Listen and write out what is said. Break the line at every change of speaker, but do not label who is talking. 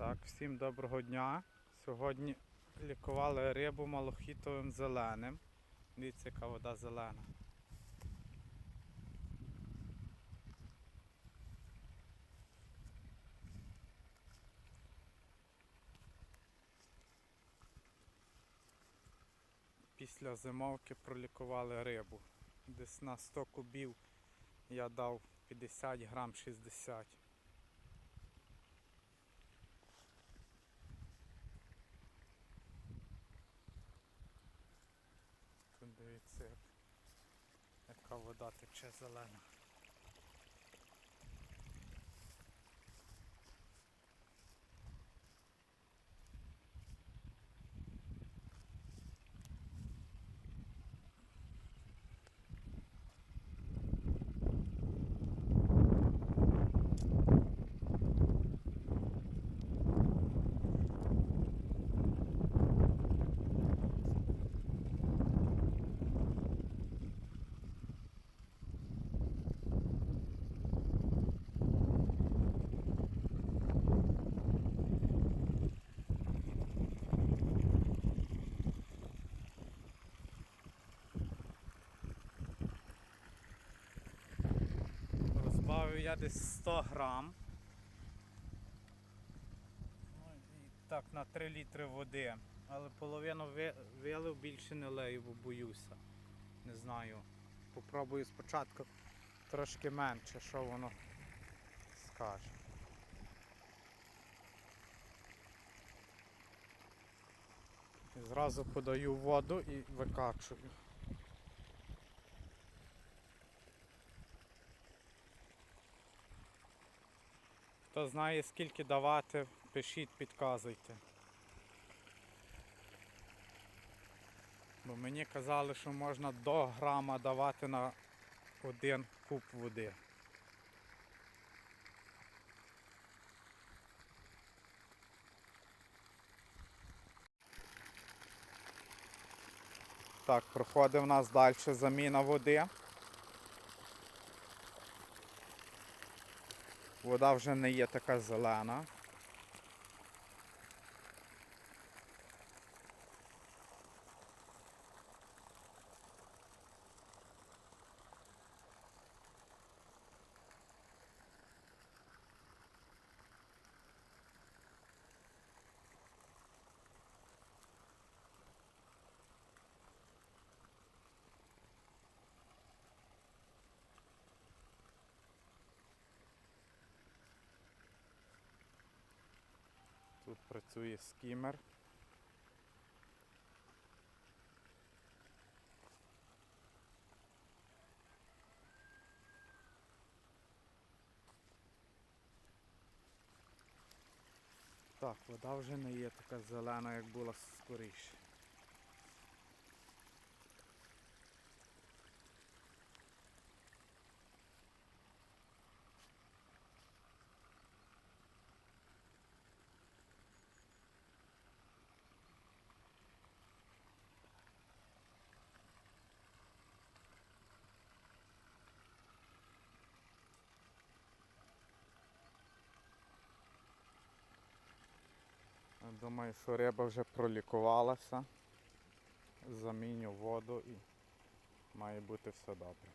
Так, всім доброго дня. Сьогодні лікували рибу малохітовим зеленим. Дивіться, яка вода зелена. Після зимовки пролікували рибу. Десь на 100 кубів я дав 50 грам 60. Тут дивіться, як, яка вода тече зелена. Я десь 100 грам. Ну, і так, на 3 літри води. Але половину вилив більше не лею, бо боюся. Не знаю. Попробую спочатку трошки менше, що воно скаже. І зразу подаю воду і викачую. Хто знає скільки давати, пишіть, підказуйте. Бо мені казали, що можна до грама давати на один куб води. Так, проходить в нас далі заміна води. Вода вже не є така зелена. Тут працює скімер. Так, вода вже не є така зелена, як була скоріше. Думаю, що риба вже пролікувалася. Заміню воду і має бути все добре.